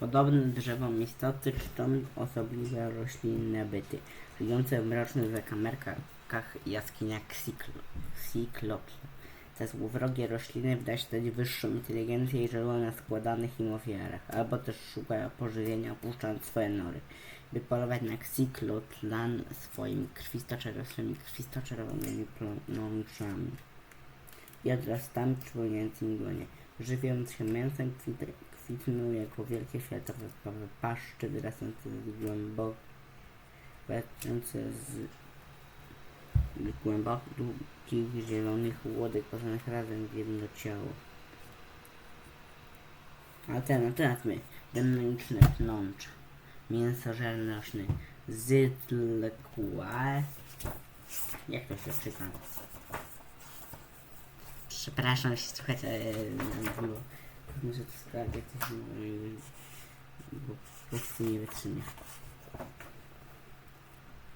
Podobne drzewom istoty czczą osobliwe roślinne byty, żyjące w mrocznych zakamerkach jaskiniach Cyclo- Cyklopsa. Te złowrogie rośliny wydaje się dać wyższą inteligencję i żerują na składanych im ofiarach, albo też szukają pożywienia opuszczając swoje nory, by polować na Cyklotlan swoimi krwistoczerwonymi krwistoczerwonymi plączami i odrastami przypominającymi dłonie. Żywiąc się mięsem, kwit, kwitną jako wielkie światowe paszcze wyrastające z głęboko, wyrastające z głębokich zielonych łodek położonych razem w jedno ciało. A ten, a teraz my, demoniczne pnącza, mięsożerne rośliny, zytlekue. Jak to się czyta? Przepraszam, jeśli słuchajcie, e, to sprawdzić, coś mi- bo po prostu nie wytrzymie.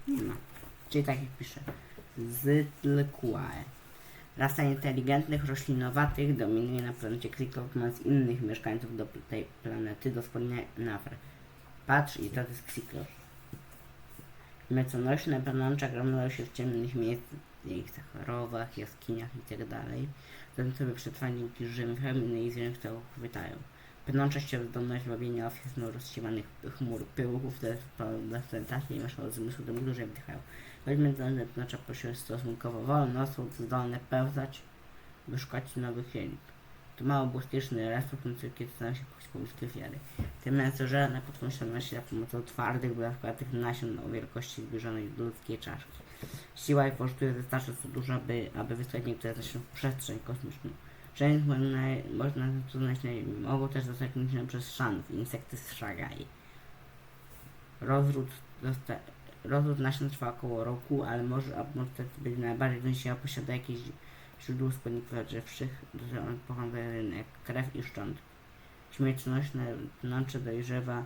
Nie ma. Czyli tak jak pisze. Zytlquae. Rasa inteligentnych, roślinowatych dominuje na planecie mając innych mieszkańców do tej planety dosłownie nafr. Patrz i to jest Ksiklos. Meconośne pnącza gromadzą się w ciemnych miejscach, rowach, jaskiniach itd. Zatem sobie przetrwanie żywym chemii i zwierzęta chwytają. Pnącza się zdolność łowienia ofiar z rozsiewanych chmur pyłków, w prezentacji i naszego zmysłu do dłużej wdychają. Choć międzynarodowe pnącza posiadają stosunkowo wolno, są zdolne pełzać, by szukać nowych ziemi. To mało błyskawiczny resurs, kiedy staną się pobliskiej ofiary. Te mięsożerne potwórze się za pomocą twardych, błyskowatych nasion o wielkości zbliżonej do ludzkiej czaszki. Siła ich kosztuje wystarczająco duża, by, aby wysłać niektóre też w przestrzeń kosmiczną. Część można, znaleźć na Ziemi. Mogą też zostać niesione przez szanów, insekty z szagaj. Rozród, zosta- rozród nasion trwa około roku, ale może, a może być najbardziej wąsiła posiada jakieś źródło składników odżywczych, pochodzą jak krew i szczątki. Śmiertelnośne pnącze dojrzewa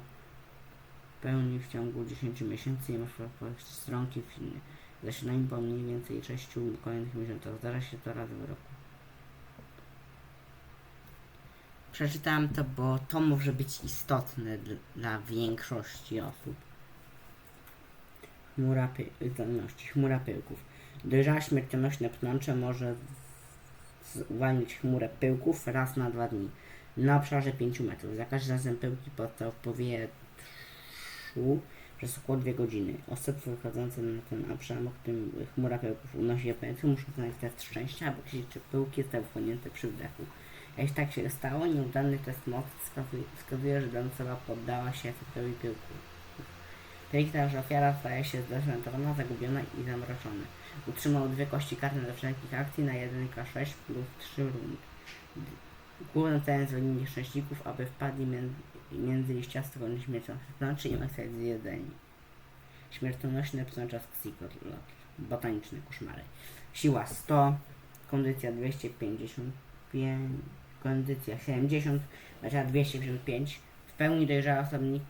w pełni w ciągu 10 miesięcy i powiedzieć stronki filmy. Zasilanie po mniej więcej 6 kolejnych miesiącach. Zdarza się to raz w roku. Przeczytałem to, bo to może być istotne dl- dla większości osób. Chmura py- chmura pyłków. Dojrzała śmiertelnośne pnącze może z- uwalniać chmurę pyłków raz na dwa dni na obszarze 5 metrów. Za każdym razem pyłki powstają w powietrzu przez około 2 godziny. Osoby wychodzące na ten obszar, o którym chmura pyłków unosi się w powietrzu, muszą znaleźć test szczęścia, aby określić, czy pyłki zostały wchłonięte przy wdechu. Jeśli tak się stało, nieudany test mocy wskazuje, wskazuje że dana osoba poddała się efektowi pyłku. Piękna, że ofiara staje się zdezorientowana, zagubiona i zamroczona. Utrzymał dwie kości karne do wszelkich akcji na 1K6 plus 3 rund. Głównym celem zwolnienia nieszczęśników, aby wpadli między, między liściastą śmiercią pnączy i zostać zjedzeni. Śmiertelnośne pnącza z ksikolot. Botaniczne koszmary. Siła 100, kondycja 255, kondycja 70, znaczy 255. W pełni dojrzałe osobniki.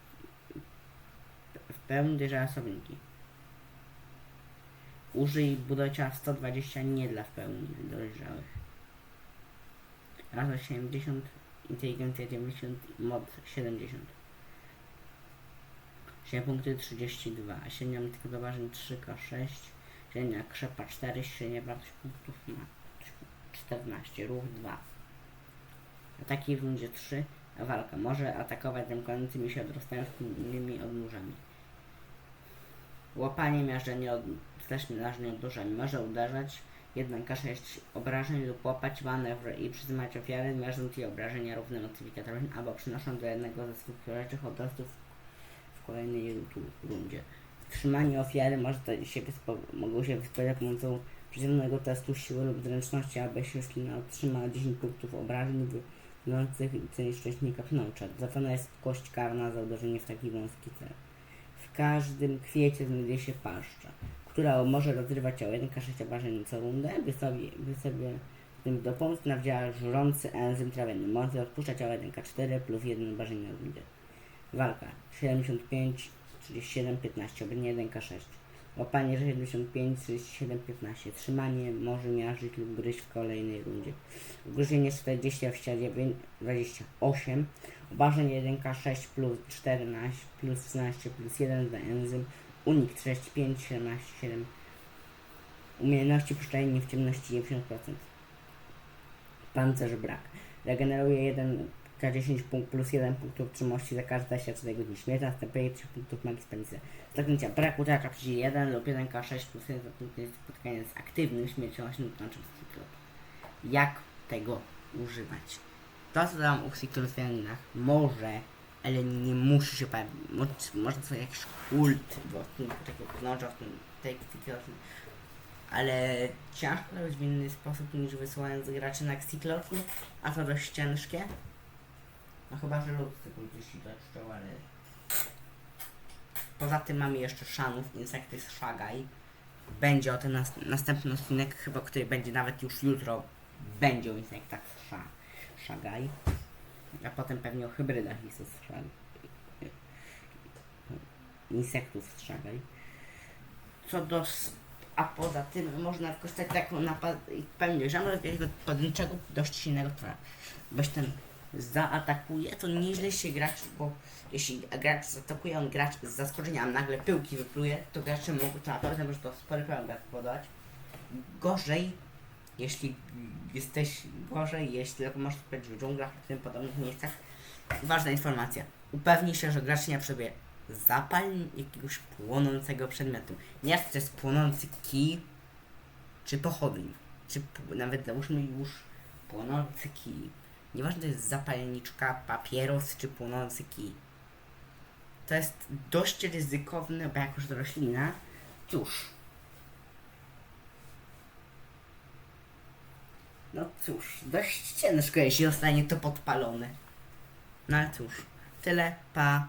W pełni dojrzałe osobniki. Użyj budocia 120 nie dla w pełni dojrzałych. Raz 80, inteligencja 90, mod 70. Średnia punkty 32, średnia tylko doważeń 3K6, średnia krzepa 4, średnia wartość punktów ma 14, ruch 2. Ataki w rundzie 3, a walka może atakować zamkniętymi się odrastającymi odnóżami. Łapanie miażdżenie od, miażdżenie odnóżami może uderzać 1K6 obrażeń lub łapać manewr i przyznać ofiary, mierząc jej obrażenia równym modyfikatorem albo przynosząc do jednego ze swych leczych odrostów w kolejnej ru- rundzie. Trzymanie ofiary może się wyspo, mogą się wyspowiadać pomocą przeciwnego testu siły lub zręczności, aby się otrzymała 10 punktów obrażeń wyglądających cenie szczęśnika pnącza. Zapewne jest kość karna za uderzenie w taki wąski cel. W każdym kwiecie znajduje się paszcza, która może rozrywać o 1K6 obrażeń co rundę, by sobie, by sobie w tym dopomóc nawdziała żrący enzym trawienny. Może odpuszczać o 1K4 plus 1 obrażeń na rundę. Walka 75, 37, 15, obranie 1K6. Łapanie 75, 37, 15. Trzymanie może miażdżyć lub gryźć w kolejnej rundzie. Ugryzienie 40, a w ścianie 28. Obrażenie 1K6 plus 14 plus 13 plus 1 za enzym. Unik 6, 5, 17, 7. Umiejętności puszczania w ciemności 90%. Pancerz brak. Regeneruje 1 K10 punkt plus 1 punkt wytrzymałości za każde świadczenie dni. Śmierć następuje 3 punktów magii spędza. Zaklęcia brak utrata przy 1 lub 1K6 plus 1 za punkty spotkania z aktywnym śmiercionośnym cyklop. Jak tego używać? To co dam u cyklotwianinach może, ale nie musi się pojawić. Może, to jakiś kult w odcinku takiego knocza w tym tej cyklotni. Ale ciężko robić w inny sposób niż wysyłając graczy na cyklotnie, a to dość ciężkie. No chyba, że ludzcy kultyści to czczą, ale... Poza tym mamy jeszcze szanów, insekty z szagaj. Będzie o tym nas następny odcinek, chyba który będzie nawet już jutro. Będzie o insektach z sza szagaj. A potem pewnie o hybrydach z szagaj. Insektów z szagaj. Co do... A poza tym można wykorzystać taką napad... Pewnie do takiego pojedynczego, dość silnego trwa. Weź ten zaatakuje, to nieźle się grać, bo jeśli gracz zaatakuje, on gracz z zaskoczenia, a nagle pyłki wypluje, to gracze mogą, to naprawdę może to spory problem podawać. Gorzej, jeśli jesteś gorzej, jeśli tylko możesz spać w dżunglach i tym podobnych miejscach. Ważna informacja. Upewnij się, że gracz nie przebie zapal jakiegoś płonącego przedmiotu. Nie czy to jest płonący kij, czy pochodni, czy nawet załóżmy już płonący kij. Nieważne to jest zapalniczka, papieros czy płonący kij. To jest dość ryzykowne, bo jako że to roślina, cóż. No cóż, dość ciężko, jeśli zostanie to podpalone. No ale cóż, tyle, pa.